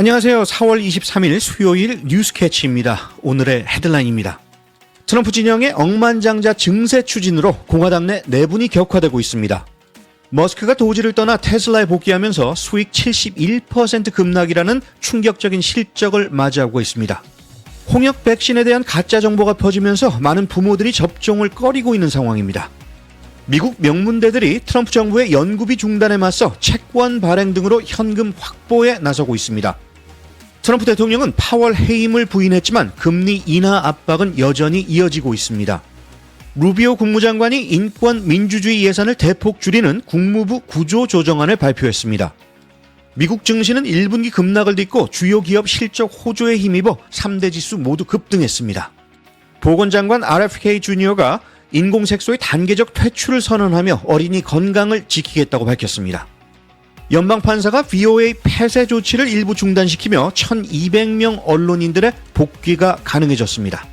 안녕하세요. 4월 23일 수요일 뉴스캐치입니다. 오늘의 헤드라인입니다. 트럼프 진영의 억만장자 증세 추진으로 공화당 내 내분이 격화되고 있습니다. 머스크가 도지를 떠나 테슬라에 복귀하면서 수익 71% 급락이라는 충격적인 실적을 맞이하고 있습니다. 홍역 백신에 대한 가짜 정보가 퍼지면서 많은 부모들이 접종을 꺼리고 있는 상황입니다. 미국 명문대들이 트럼프 정부의 연구비 중단에 맞서 채권 발행 등으로 현금 확보에 나서고 있습니다. 트럼프 대통령은 파월 해임을 부인했지만 금리 인하 압박은 여전히 이어지고 있습니다. 루비오 국무장관이 인권 민주주의 예산을 대폭 줄이는 국무부 구조 조정안을 발표했습니다. 미국 증시는 1분기 급락을 딛고 주요 기업 실적 호조에 힘입어 3대 지수 모두 급등했습니다. 보건장관 RFK 주니어가 인공색소의 단계적 퇴출을 선언하며 어린이 건강을 지키겠다고 밝혔습니다. 연방 판사가 VOA 폐쇄 조치를 일부 중단시키며 1200명 언론인들의 복귀가 가능해졌습니다.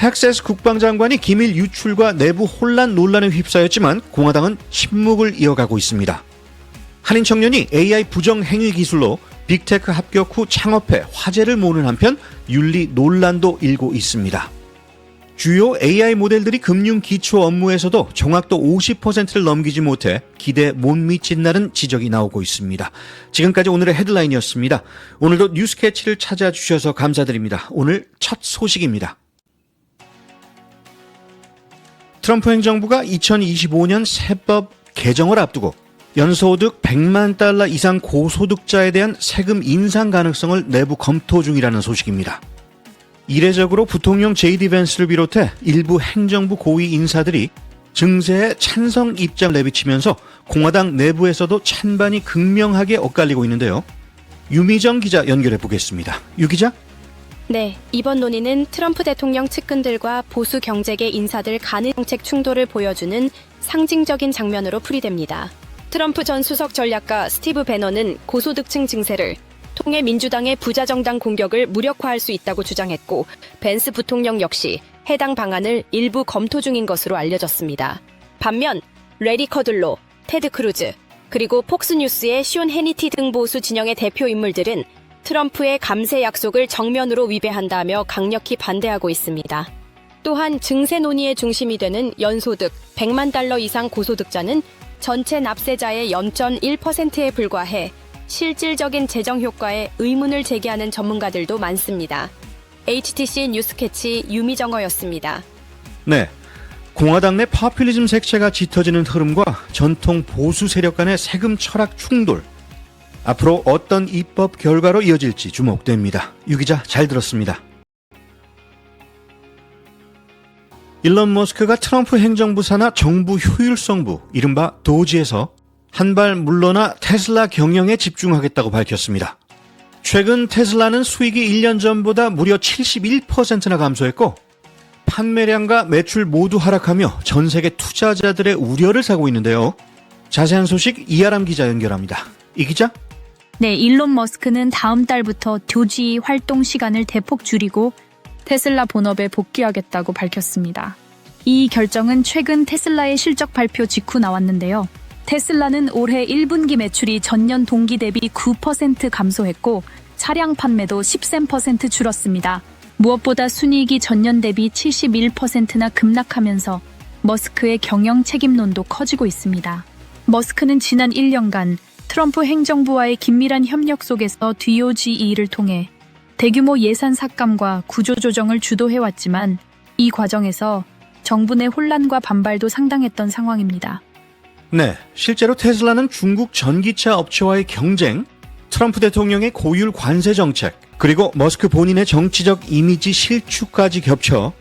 헥세스 국방장관이 기밀 유출과 내부 혼란 논란에 휩싸였지만 공화당은 침묵을 이어가고 있습니다. 한인 청년이 AI 부정 행위 기술로 빅테크 합격 후 창업해 화제를 모는 한편 윤리 논란도 일고 있습니다. 주요 AI 모델들이 금융 기초 업무에서도 정확도 50%를 넘기지 못해 기대 못 미친다는 지적이 나오고 있습니다. 지금까지 오늘의 헤드라인이었습니다. 오늘도 뉴스 캐치를 찾아주셔서 감사드립니다. 오늘 첫 소식입니다. 트럼프 행정부가 2025년 세법 개정을 앞두고 연소득 100만 달러 이상 고소득자에 대한 세금 인상 가능성을 내부 검토 중이라는 소식입니다. 이례적으로 부통령 제이디 벤스를 비롯해 일부 행정부 고위 인사들이 증세에 찬성 입장을 내비치면서 공화당 내부에서도 찬반이 극명하게 엇갈리고 있는데요. 유미정 기자 연결해 보겠습니다. 유 기자? 네, 이번 논의는 트럼프 대통령 측근들과 보수 경제계 인사들 간의 정책 충돌을 보여주는 상징적인 장면으로 풀이됩니다. 트럼프 전 수석 전략가 스티브 배너는 고소득층 증세를 통해 민주당의 부자 정당 공격을 무력화할 수 있다고 주장했고 벤스 부통령 역시 해당 방안을 일부 검토 중인 것으로 알려졌습니다. 반면 레리 커들로, 테드 크루즈, 그리고 폭스뉴스의 쇼 해니티 등 보수 진영의 대표 인물들은 트럼프의 감세 약속을 정면으로 위배한다며 강력히 반대하고 있습니다. 또한 증세 논의의 중심이 되는 연소득 100만 달러 이상 고소득자는 전체 납세자의 0.1%에 불과해 실질적인 재정 효과에 의문을 제기하는 전문가들도 많습니다. HTC 뉴스캐치 유미정어였습니다. 네. 공화당 내 파퓰리즘 색채가 짙어지는 흐름과 전통 보수 세력 간의 세금 철학 충돌. 앞으로 어떤 입법 결과로 이어질지 주목됩니다. 유 기자 잘 들었습니다. 일론 머스크가 트럼프 행정부 산하 정부 효율성부 이른바 도지에서 한 발 물러나 테슬라 경영에 집중하겠다고 밝혔습니다. 최근 테슬라는 수익이 1년 전보다 무려 71%나 감소했고 판매량과 매출 모두 하락하며 전 세계 투자자들의 우려를 사고 있는데요. 자세한 소식 이하람 기자 연결합니다. 이 기자? 네, 일론 머스크는 다음 달부터 교지 활동 시간을 대폭 줄이고 테슬라 본업에 복귀하겠다고 밝혔습니다. 이 결정은 최근 테슬라의 실적 발표 직후 나왔는데요. 테슬라는 올해 1분기 매출이 전년 동기 대비 9% 감소했고 차량 판매도 13% 줄었습니다. 무엇보다 순이익이 전년 대비 71%나 급락하면서 머스크의 경영 책임론도 커지고 있습니다. 머스크는 지난 1년간 트럼프 행정부와의 긴밀한 협력 속에서 DOGE를 통해 대규모 예산 삭감과 구조조정을 주도해왔지만 이 과정에서 정부 내 혼란과 반발도 상당했던 상황입니다. 네, 실제로 테슬라는 중국 전기차 업체와의 경쟁, 트럼프 대통령의 고율 관세 정책, 그리고 머스크 본인의 정치적 이미지 실추까지 겹쳐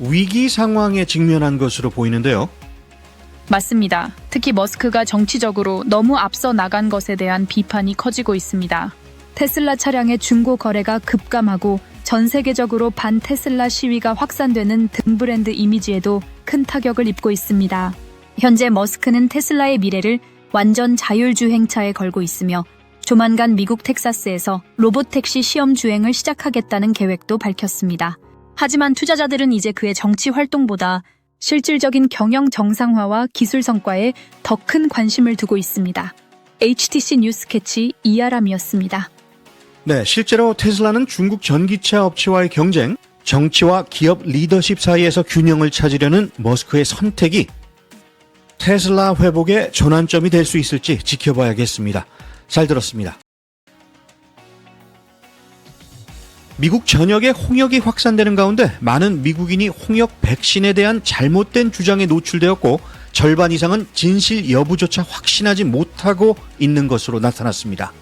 위기 상황에 직면한 것으로 보이는데요. 맞습니다. 특히 머스크가 정치적으로 너무 앞서 나간 것에 대한 비판이 커지고 있습니다. 테슬라 차량의 중고 거래가 급감하고 전 세계적으로 반 테슬라 시위가 확산되는 등 브랜드 이미지에도 큰 타격을 입고 있습니다. 현재 머스크는 테슬라의 미래를 완전 자율주행차에 걸고 있으며 조만간 미국 텍사스에서 로봇 택시 시험 주행을 시작하겠다는 계획도 밝혔습니다. 하지만 투자자들은 이제 그의 정치 활동보다 실질적인 경영 정상화와 기술 성과에 더 큰 관심을 두고 있습니다. HTC 뉴스캐치 이아람이었습니다. 네, 실제로 테슬라는 중국 전기차 업체와의 경쟁, 정치와 기업 리더십 사이에서 균형을 찾으려는 머스크의 선택이 테슬라 회복의 전환점이 될 수 있을지 지켜봐야겠습니다. 잘 들었습니다. 미국 전역에 홍역이 확산되는 가운데 많은 미국인이 홍역 백신에 대한 잘못된 주장에 노출되었고 절반 이상은 진실 여부조차 확신하지 못하고 있는 것으로 나타났습니다.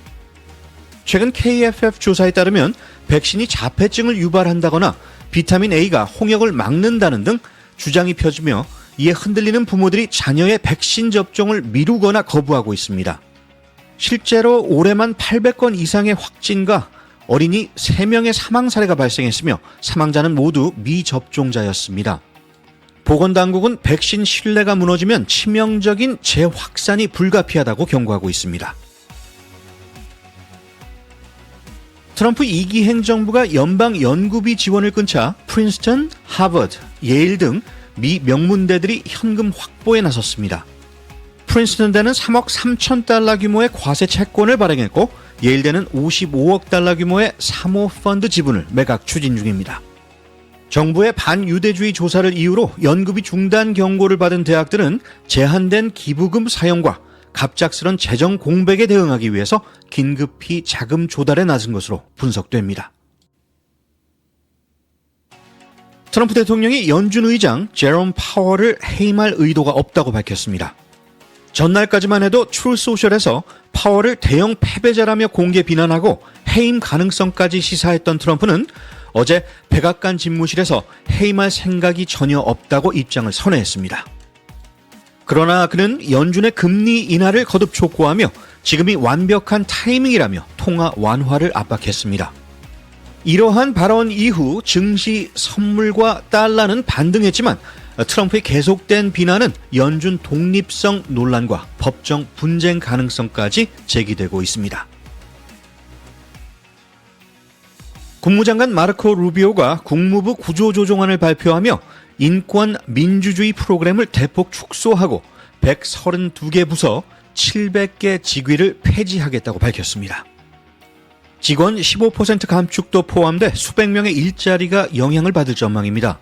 최근 KFF 조사에 따르면 백신이 자폐증을 유발한다거나 비타민 A가 홍역을 막는다는 등 주장이 펴지며 이에 흔들리는 부모들이 자녀의 백신 접종을 미루거나 거부하고 있습니다. 실제로 올해만 800건 이상의 확진과 어린이 3명의 사망 사례가 발생했으며 사망자는 모두 미접종자였습니다. 보건당국은 백신 신뢰가 무너지면 치명적인 재확산이 불가피하다고 경고하고 있습니다. 트럼프 2기 행정부가 연방 연구비 지원을 끊자 프린스턴, 하버드, 예일 등 미 명문대들이 현금 확보에 나섰습니다. 프린스턴대는 3억 3천 달러 규모의 과세 채권을 발행했고 예일대는 55억 달러 규모의 사모 펀드 지분을 매각 추진 중입니다. 정부의 반유대주의 조사를 이유로 연구비 중단 경고를 받은 대학들은 제한된 기부금 사용과 갑작스런 재정 공백에 대응하기 위해서 긴급히 자금 조달에 나선 것으로 분석됩니다. 트럼프 대통령이 연준 의장 제롬 파월을 해임할 의도가 없다고 밝혔습니다. 전날까지만 해도 트루소셜에서 파월을 대형 패배자라며 공개 비난하고 해임 가능성까지 시사했던 트럼프는 어제 백악관 집무실에서 해임할 생각이 전혀 없다고 입장을 선회했습니다. 그러나 그는 연준의 금리 인하를 거듭 촉구하며 지금이 완벽한 타이밍이라며 통화 완화를 압박했습니다. 이러한 발언 이후 증시 선물과 달러는 반등했지만 트럼프의 계속된 비난은 연준 독립성 논란과 법정 분쟁 가능성까지 제기되고 있습니다. 국무장관 마르코 루비오가 국무부 구조조정안을 발표하며 인권 민주주의 프로그램을 대폭 축소하고 132개 부서 700개 직위를 폐지하겠다고 밝혔습니다. 직원 15% 감축도 포함돼 수백 명의 일자리가 영향을 받을 전망입니다.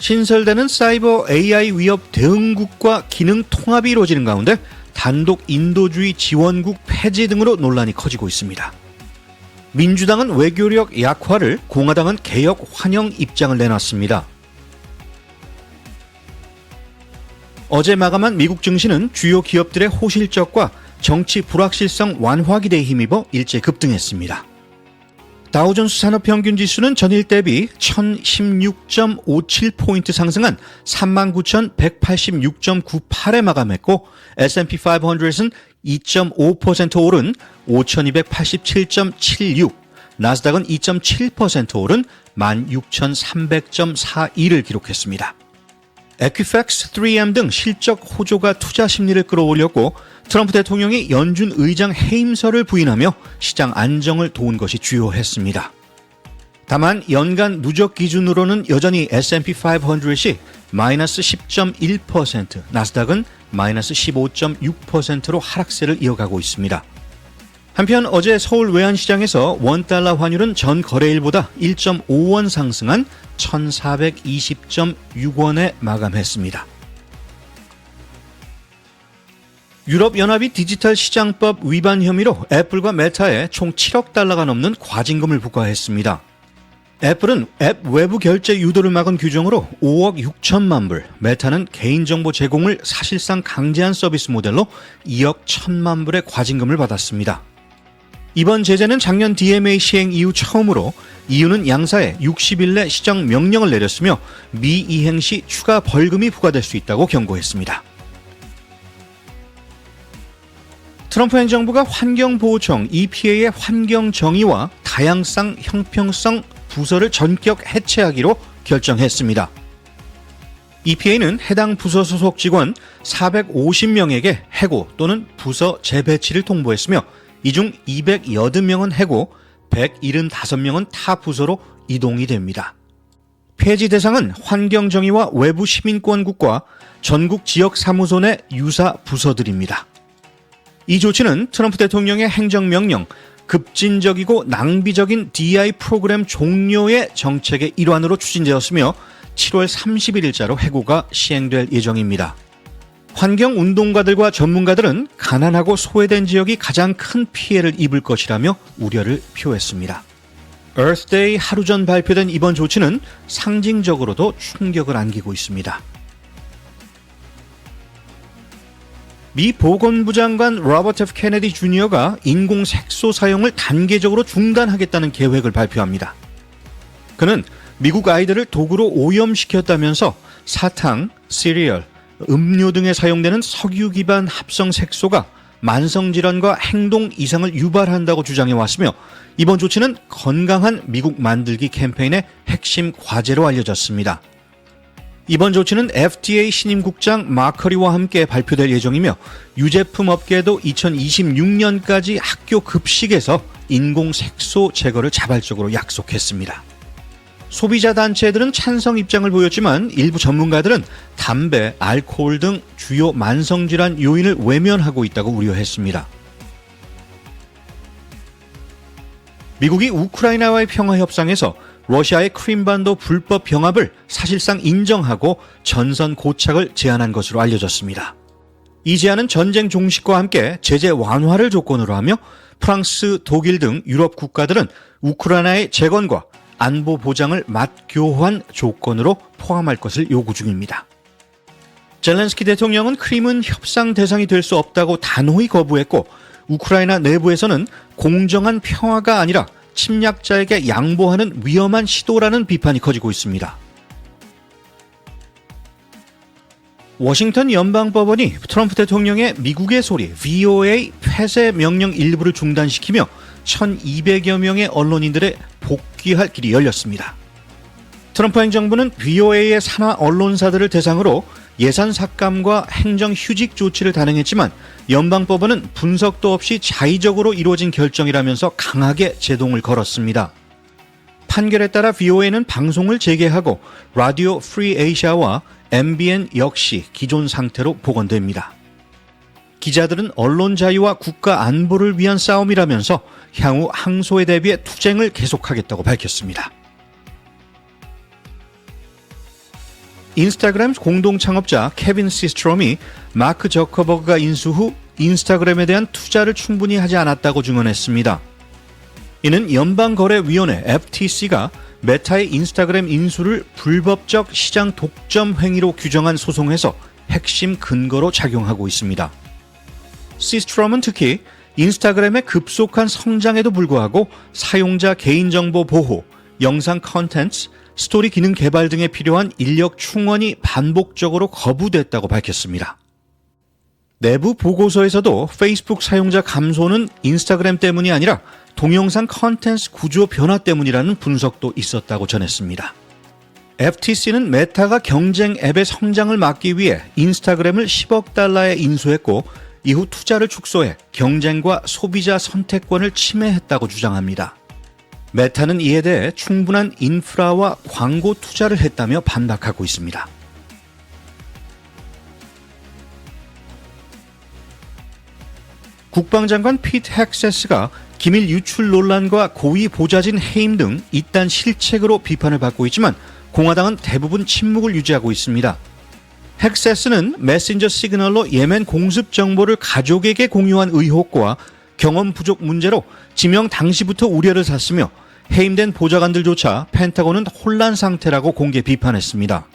신설되는 사이버 AI 위협 대응국과 기능 통합이 이루어지는 가운데 단독 인도주의 지원국 폐지 등으로 논란이 커지고 있습니다. 민주당은 외교력 약화를, 공화당은 개혁 환영 입장을 내놨습니다. 어제 마감한 미국 증시는 주요 기업들의 호실적과 정치 불확실성 완화 기대에 힘입어 일제 급등했습니다. 다우존스 산업평균 지수는 전일 대비 1016.57포인트 상승한 39,186.98에 마감했고 S&P 500은 2.5% 오른 5,287.76, 나스닥은 2.7% 오른 16,300.42를 기록했습니다. 에퀴팩스 3M 등 실적 호조가 투자 심리를 끌어올렸고 트럼프 대통령이 연준 의장 해임설을 부인하며 시장 안정을 도운 것이 주요했습니다. 다만 연간 누적 기준으로는 여전히 S&P 500이 마이너스 10.1%, 나스닥은 마이너스 15.6%로 하락세를 이어가고 있습니다. 한편 어제 서울 외환시장에서 원달러 환율은 전 거래일보다 1.5원 상승한 1420.6원에 마감했습니다. 유럽연합이 디지털 시장법 위반 혐의로 애플과 메타에 총 7억 달러가 넘는 과징금을 부과했습니다. 애플은 앱 외부 결제 유도를 막은 규정으로 5억 6천만 불, 메타는 개인정보 제공을 사실상 강제한 서비스 모델로 2억 1천만 불의 과징금을 받았습니다. 이번 제재는 작년 DMA 시행 이후 처음으로 EU는 양사에 60일 내 시정 명령을 내렸으며 미이행 시 추가 벌금이 부과될 수 있다고 경고했습니다. 트럼프 행정부가 환경보호청 EPA의 환경 정의와 다양성 형평성 부서를 전격 해체하기로 결정했습니다. EPA는 해당 부서 소속 직원 450명에게 해고 또는 부서 재배치를 통보했으며 이 중 280명은 해고, 175명은 타 부서로 이동이 됩니다. 폐지 대상은 환경정의와 외부 시민권국과 전국 지역 사무소 내 유사 부서들입니다. 이 조치는 트럼프 대통령의 행정명령 급진적이고 낭비적인 DI 프로그램 종료의 정책의 일환으로 추진되었으며 7월 31일자로 해고가 시행될 예정입니다. 환경 운동가들과 전문가들은 가난하고 소외된 지역이 가장 큰 피해를 입을 것이라며 우려를 표했습니다. Earth Day 하루 전 발표된 이번 조치는 상징적으로도 충격을 안기고 있습니다. 미 보건부 장관 로버트 F 케네디 주니어가 인공 색소 사용을 단계적으로 중단하겠다는 계획을 발표합니다. 그는 미국 아이들을 도구로 오염시켰다면서 사탕, 시리얼, 음료 등에 사용되는 석유 기반 합성 색소가 만성 질환과 행동 이상을 유발한다고 주장해 왔으며 이번 조치는 건강한 미국 만들기 캠페인의 핵심 과제로 알려졌습니다. 이번 조치는 FDA 신임 국장 마커리와 함께 발표될 예정이며 유제품 업계도 2026년까지 학교 급식에서 인공 색소 제거를 자발적으로 약속했습니다. 소비자 단체들은 찬성 입장을 보였지만 일부 전문가들은 담배, 알코올 등 주요 만성질환 요인을 외면하고 있다고 우려했습니다. 미국이 우크라이나와의 평화 협상에서 러시아의 크림반도 불법 병합을 사실상 인정하고 전선 고착을 제안한 것으로 알려졌습니다. 이 제안은 전쟁 종식과 함께 제재 완화를 조건으로 하며 프랑스, 독일 등 유럽 국가들은 우크라이나의 재건과 안보 보장을 맞교환 조건으로 포함할 것을 요구 중입니다. 젤렌스키 대통령은 크림은 협상 대상이 될 수 없다고 단호히 거부했고 우크라이나 내부에서는 공정한 평화가 아니라 침략자에게 양보하는 위험한 시도라는 비판이 커지고 있습니다. 워싱턴 연방법원이 트럼프 대통령의 미국의 소리 VOA 폐쇄 명령 일부를 중단시키며 1200여 명의 언론인들의 복귀할 길이 열렸습니다. 트럼프 행정부는 VOA의 산하 언론사들을 대상으로 예산 삭감과 행정 휴직 조치를 단행했지만 연방법원은 분석도 없이 자의적으로 이루어진 결정이라면서 강하게 제동을 걸었습니다. 판결에 따라 VOA는 방송을 재개하고 라디오 프리 에이샤와 MBN 역시 기존 상태로 복원됩니다. 기자들은 언론 자유와 국가 안보를 위한 싸움이라면서 향후 항소에 대비해 투쟁을 계속하겠다고 밝혔습니다. 인스타그램 공동 창업자 케빈 시스트롬이 마크 저커버그가 인수 후 인스타그램에 대한 투자를 충분히 하지 않았다고 증언했습니다. 이는 연방거래위원회 FTC가 메타의 인스타그램 인수를 불법적 시장 독점 행위로 규정한 소송에서 핵심 근거로 작용하고 있습니다. 시스트롬은 특히 인스타그램의 급속한 성장에도 불구하고 사용자 개인정보 보호, 영상 컨텐츠, 스토리 기능 개발 등에 필요한 인력 충원이 반복적으로 거부됐다고 밝혔습니다. 내부 보고서에서도 페이스북 사용자 감소는 인스타그램 때문이 아니라 동영상 컨텐츠 구조 변화 때문이라는 분석도 있었다고 전했습니다. FTC는 메타가 경쟁 앱의 성장을 막기 위해 인스타그램을 10억 달러에 인수했고 이후 투자를 축소해 경쟁과 소비자 선택권을 침해했다고 주장합니다. 메타는 이에 대해 충분한 인프라와 광고 투자를 했다며 반박하고 있습니다. 국방장관 피트 헥세스가 기밀 유출 논란과 고위 보좌진 해임 등 이딴 실책으로 비판을 받고 있지만 공화당은 대부분 침묵을 유지하고 있습니다. 헥세스는 메신저 시그널로 예멘 공습 정보를 가족에게 공유한 의혹과 경험 부족 문제로 지명 당시부터 우려를 샀으며 해임된 보좌관들조차 펜타곤은 혼란 상태라고 공개 비판했습니다.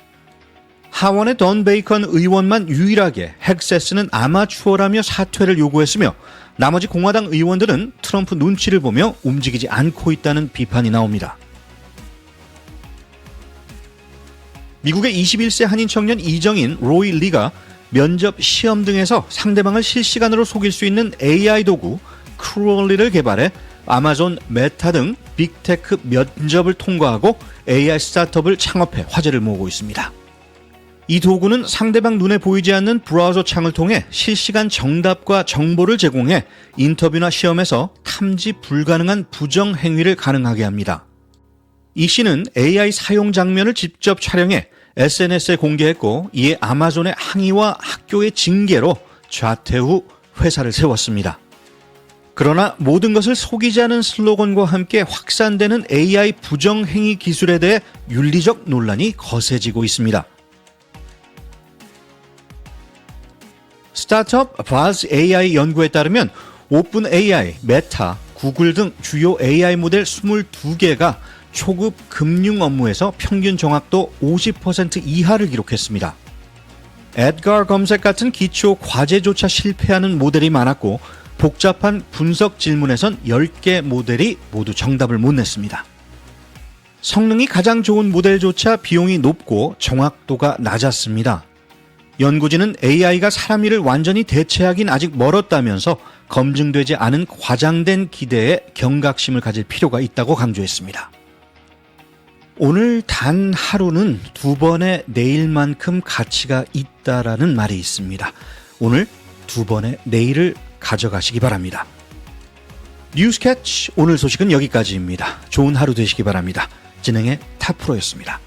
하원의 던 베이컨 의원만 유일하게 헥세스는 아마추어라며 사퇴를 요구했으며 나머지 공화당 의원들은 트럼프 눈치를 보며 움직이지 않고 있다는 비판이 나옵니다. 미국의 21세 한인 청년 이정인 로이 리가 면접 시험 등에서 상대방을 실시간으로 속일 수 있는 AI 도구 크루얼리를 개발해 아마존 메타 등 빅테크 면접을 통과하고 AI 스타트업을 창업해 화제를 모으고 있습니다. 이 도구는 상대방 눈에 보이지 않는 브라우저 창을 통해 실시간 정답과 정보를 제공해 인터뷰나 시험에서 탐지 불가능한 부정 행위를 가능하게 합니다. 이 씨는 AI 사용 장면을 직접 촬영해 SNS에 공개했고 이에 아마존의 항의와 학교의 징계로 좌퇴 후 회사를 세웠습니다. 그러나 모든 것을 속이자는 슬로건과 함께 확산되는 AI 부정행위 기술에 대해 윤리적 논란이 거세지고 있습니다. 스타트업 바즈 AI 연구에 따르면 오픈 AI, 메타, 구글 등 주요 AI 모델 22개가 초급 금융 업무에서 평균 정확도 50% 이하를 기록했습니다. 에드거 검색 같은 기초 과제조차 실패하는 모델이 많았고 복잡한 분석 질문에선 10개 모델이 모두 정답을 못 냈습니다. 성능이 가장 좋은 모델조차 비용이 높고 정확도가 낮았습니다. 연구진은 AI가 사람 일을 완전히 대체하긴 아직 멀었다면서 검증되지 않은 과장된 기대에 경각심을 가질 필요가 있다고 강조했습니다. 오늘 단 하루는 두 번의 내일만큼 가치가 있다라는 말이 있습니다. 오늘 두 번의 내일을 가져가시기 바랍니다. 뉴스캐치 오늘 소식은 여기까지입니다. 좋은 하루 되시기 바랍니다. 진행의 타프로였습니다.